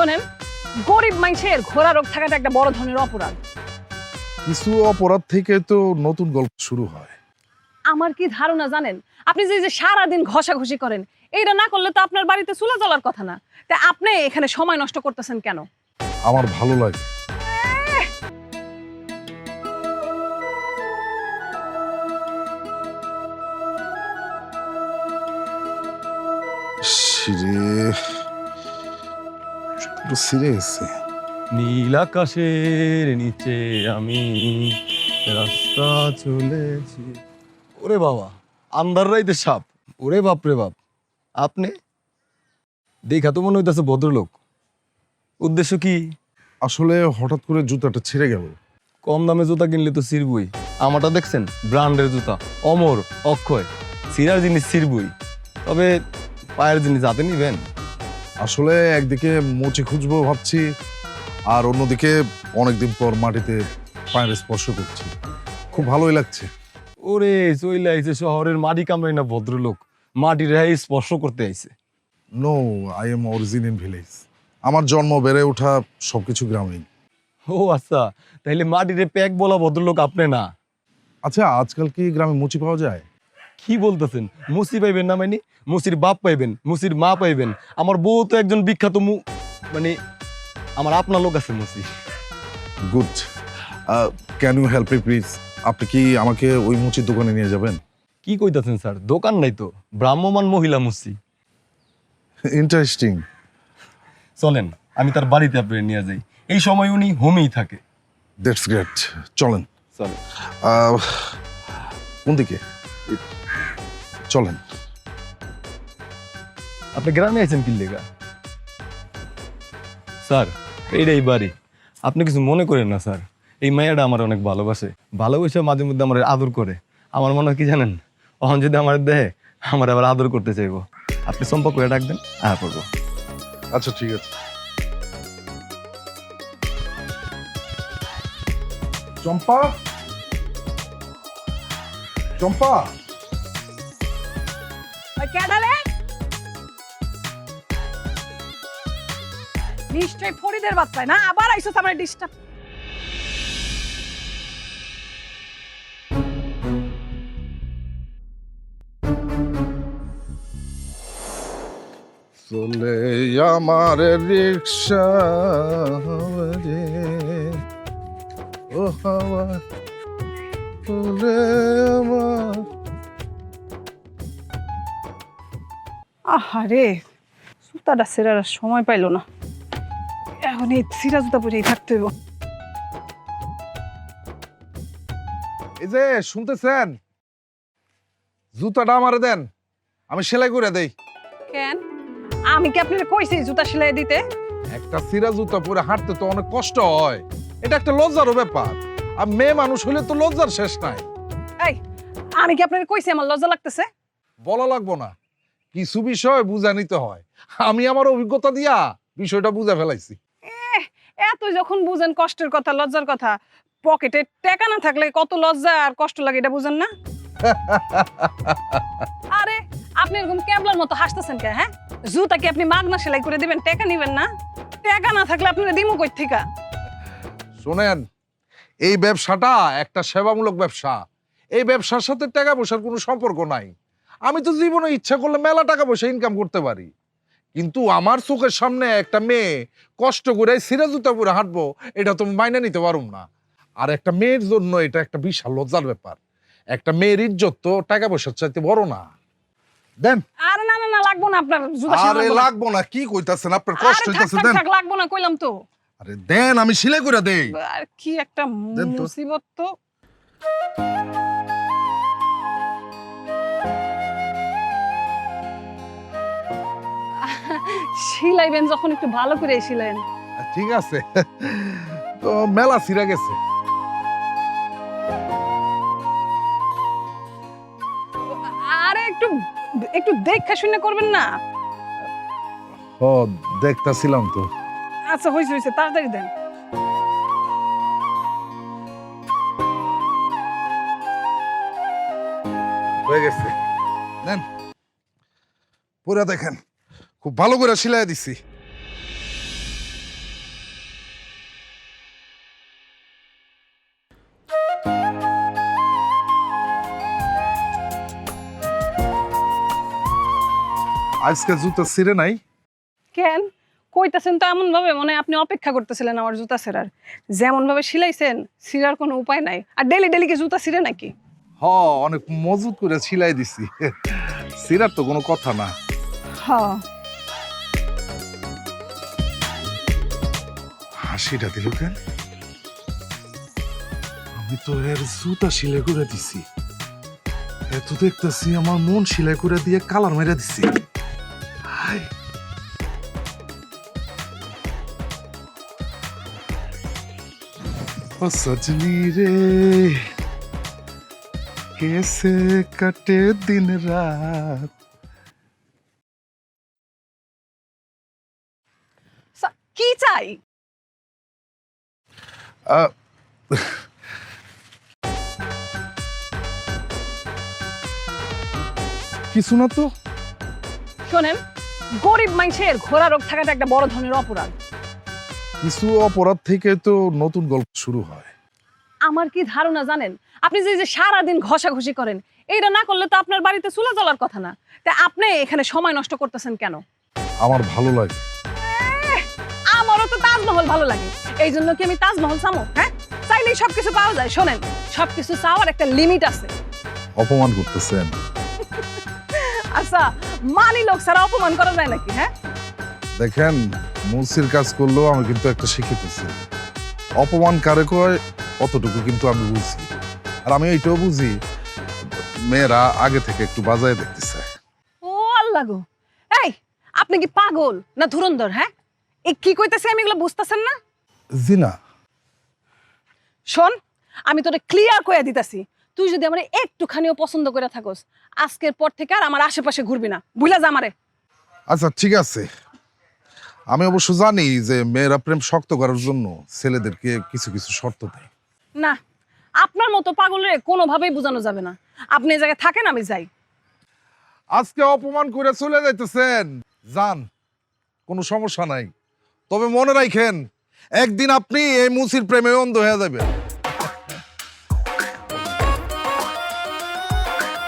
শোনেন গরিব মানুষের ঘোড়া রোগ থাকাটা একটা বড় ধরনের অপরাধ। কিছু অপরাধ থেকে তো নতুন গল্প শুরু হয়। আমার কি ধারণা জানেন? আপনি যে যে সারাদিন ঘষাঘষি করেন এইটা না করলে তো আপনার বাড়িতে চুলা জ্বলার কথা না। তা আপনি এখানে সময় নষ্ট করতেছেন কেন? আমার ভালো লাগে। সিরে একটু সিরে গেছে নীল আকাশের নিচে আমি রাস্তা চলেছি। ওরে বাবা আন্দার রাইতে সাপ। ওরে বাপ রে বাপ। আপনি? দেখা তো মনে হইতেছে ভদ্রলোক। উদ্দেশ্য কি? আসলে হঠাৎ করে জুতাটা ছিঁড়ে গেল। কম দামে জুতা কিনলে তো সিরবই আমারটা দেখছেন? ব্র্যান্ডের জুতা। অমর অক্ষয়। সিরার জিনিস সিরবই তবে পায়ের জিনিস হাতে নিবেন। আসলে একদিকে মুচি খুঁজবো ভাবছি আর অন্যদিকে অনেকদিন পর মাটিতে পায়ের স্পর্শ করছি। খুব ভালোই লাগছে। ওরে চইলে আইছে শহরের মাটি কামড়াই না ভদ্রলোক। মাটির রেহাই স্পর্শ করতে আইছে। No I am origin in village আমার জন্ম বেড়ে ওঠা সবকিছু গ্রামেই। ও আচ্ছা তাইলে মাটিরে প্যাক বলা ভদ্রলোক আপনি না। আচ্ছা আজকাল কি গ্রামে মুচি পাওয়া যায়? কি বলতেছেন? মুসি পাইবেন না মানে মুসির বাপ পাইবেন মুসির মা পাইবেন। আমার বউ তো একজন বিখ্যাত মু মানে আমার আপনার লোক আছে মুসি। Good can you help me please আপনি কি আমাকে ওই মুচির দোকানে নিয়ে যাবেন? কি কইতাছেন স্যার? দোকান নাই তো। ব্রাহ্মমান মহিলা মুসি। ইন্টারেস্টিং চলেন আমি তার বাড়িতে আপনি নিয়ে যাই। এই সময় উনি হোমেই থাকে। দ্যাটস গ্রেট চলেন। চলেন। কোন দিকে? চলেন। আপনি গ্রামে আছেন কি লেগা? স্যার এইটাই বাড়ি। আপনি কিছু মনে করেন না স্যার। এই মেয়েটা আমার অনেক ভালোবাসে। ভালোবাসে মাঝে মধ্যে আমার আদর করে। আমার মনে হয় কি জানেন? অহন যদি আমার দেহে আমার আবার আদর করতে চাইব। আপনি সম্পর্ক করে ডাকবেন আর করব আচ্ছা ঠিক আছে। চম্পা? চম্পা? নিশ্চয় ফরিদের বাচ্চায় না? আবার আইসো আমার ডিস্টার্ব চলে আমার রিক্সা ও হাওয়া চলে আহারে জুতাটা সেরার সময় পাইলো না। এখন এই সিরা জুতা পরেই থাকতে হইব। এই যে শুনতেছেন? জুতাটা আমারে দেন আমি সেলাই করে দেই। কেন? আমি কি আপনার কইছি জুতা সেলাই দিতে? একটা সিরা জুতা পরে হাঁটতে তো অনেক কষ্ট হয়। এটা একটা লজ্জারও ব্যাপার। আর মেয়ে মানুষ হলে তো লজ্জার শেষ নাই। এই আমি কি আপনার কইছি আমার লজ্জা লাগতেছে? বলা লাগবো না। কিছু বিষয় বুঝা নিতে হয়। আমি আমার অভিজ্ঞতা দিয়া বিষয়টা বুঝা ফেলাইছি। এত যখন বুঝেন কষ্টের কথা লজ্জার কথা পকেটে টাকা না থাকলে কত লজ্জা আর কষ্ট লাগে এটা বুঝেন না? আরে আপনি এরকম ক্যাবলার মতো হাসতেছেন কে হ্যাঁ? জুতা কি আপনি মাগনা সেলাই করে দিবেন টাকা নিবেন না? টাকা না থাকলে আপনারা দিমু কই থেকে শোনেন এই ব্যবসাটা একটা সেবামূলক ব্যবসা। এই ব্যবসার সাথে টাকা পয়সার কোনো সম্পর্ক নাই। আমি তো জীবনে ইচ্ছা করলে মেলা টাকা পয়সা ইনকাম করতে পারি। কিন্তু আমার চোখের সামনে একটা মেয়ে কষ্ট করে সিরা জুতা পরে হাঁটবো এটা তো মাইনে নিতে পারুম না। আর একটা মেয়ের জন্য এটা একটা বিশাল লজ্জার ব্যাপার। একটা মেয়ের ইজ্জত তো টাকা পয়সার চাইতে বড় না। দেন। আরে না না না লাগবো না আপনার আরে লাগবো না। কি কইতাছেন? আপনার কষ্ট হইতাছে দেন। থাক, লাগবো না কইলাম তো। আরে দেন আমি সিলাই করে দেই। আর কি একটা মুসিবত তো। সিলাইবেন যখন একটু ভালো করে সিলাইন ঠিক আছে। তো মেলা সিরা গেছে। আরে একটু একটু দেখা শুনে করবেন না? ও দেখতাছিলাম তো। আচ্ছা হয়েছে হয়েছে তাড়াতাড়ি দেন। হয়ে গেছে। দেন পুরা দেখেন। খুব ভালো করে সিলাই দিছি। আজকে জুতা ছিঁড়ে নাই। কেন? কইতাছেন তো এমন ভাবে মনে আপনি অপেক্ষা করতেছিলেন আমার জুতা ছেঁড়ার। যেমন ভাবে সিলাইছেন ছিঁড়ার কোনো উপায় নাই। আর ডেলি ডেলি কি জুতা ছিঁড়ে নাকি? হ অনেক মজবুত করে সিলাই দিছি। ছিঁড়ার তো কোনো কথা না। হ্যাঁ হাসিটা দিল কেন আমি তো এর জুতা সিলাই করে দিছি এত দেখতেছি আমার মন সিলাই করে দিয়ে কালার মেরে দিছি হায়। ও সজনী রে कैसे कटे दिन रात সা- কি চাই আহ, কিছু না তো। শোনেন গরিব মানুষের ঘোড়া রোগ থাকাটা একটা বড় ধরনের অপরাধ। কিছু অপরাধ থেকে তো নতুন গল্প শুরু হয়। আমার কি ধারণা জানেন? আপনি যে যে সারাদিন ঘষাঘষি করেন এইটা না করলে তো আপনার বাড়িতে চুলা জ্বলার কথা না। তা আপনি এখানে সময় নষ্ট করতেছেন কেন? আমার ভালো লাগে। আমারও তো তাজমহল ভালো লাগে। এই জন্য কি আমি তাজমহল চামো? হ্যাঁ? চাইলেই সবকিছু পাওয়া যায়। শোনেন সবকিছু চাওয়ার একটা লিমিট আছে। অপমান করতেছেন। আচ্ছা মানি লোক ছাড়া অপমান করা যায় নাকি? হ্যাঁ? দেখেন মুসির কাজ করলেও আমি কিন্তু একটা শিখিতেছি। অপমান কারে কয় অতটুকু কিন্তু আমি বুঝি। আর আমি এইটাও বুঝি মেয়েরা আগে থেকে একটু বাজায় দেখতে চায় ও আল্লাহ গো। এই আপনি কি পাগল না ধুরন্ধর হ্যাঁ? এই কি কইতেছে আমি এগুলো বুঝতেছেন না? জি না শোন আমি তোরে ক্লিয়ার কইয়া দিতাছি তুই যদি আমার একটুখানিও পছন্দ করে থাকস আজকের পর থেকে আর আমার আশেপাশে ঘুরবি না। বুঝলা যা আমারে? আচ্ছা ঠিক আছে। আমি অবশ্য জানি যে মেয়েরা প্রেম শক্ত করার জন্য ছেলেদেরকে কিছু কিছু শর্ত দেয়। না আপনার মতো পাগলের কোনোভাবেই বোঝানো যাবে না। আপনি এই জায়গায় থাকেন আমি যাই। আজকে অপমান করে চলে যাইতেছেন। যান কোনো সমস্যা নাই। তবে মনে রাখেন একদিন আপনি এই মুসির প্রেমে অন্ধ হয়ে যাবেন।